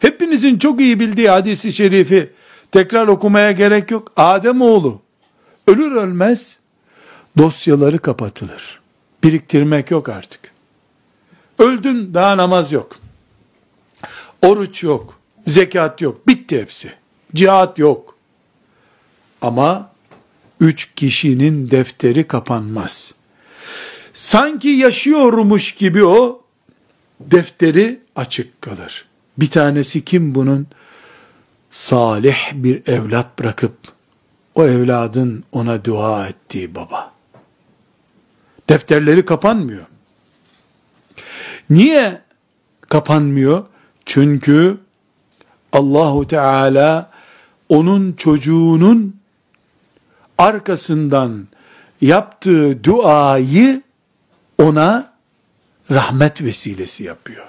Hepinizin çok iyi bildiği hadisi şerifi tekrar okumaya gerek yok. Adem oğlu ölür ölmez dosyaları kapatılır. Biriktirmek yok artık. Öldün daha namaz yok. Oruç yok. Zekat yok. Bitti hepsi. Cihat yok. Ama üç kişinin defteri kapanmaz. Sanki yaşıyormuş gibi o defteri açık kalır. Bir tanesi kim bunun? Salih bir evlat bırakıp o evladın ona dua ettiği baba. Defterleri kapanmıyor. Niye kapanmıyor? Çünkü Allahu Teala onun çocuğunun arkasından yaptığı duayı ona rahmet vesilesi yapıyor.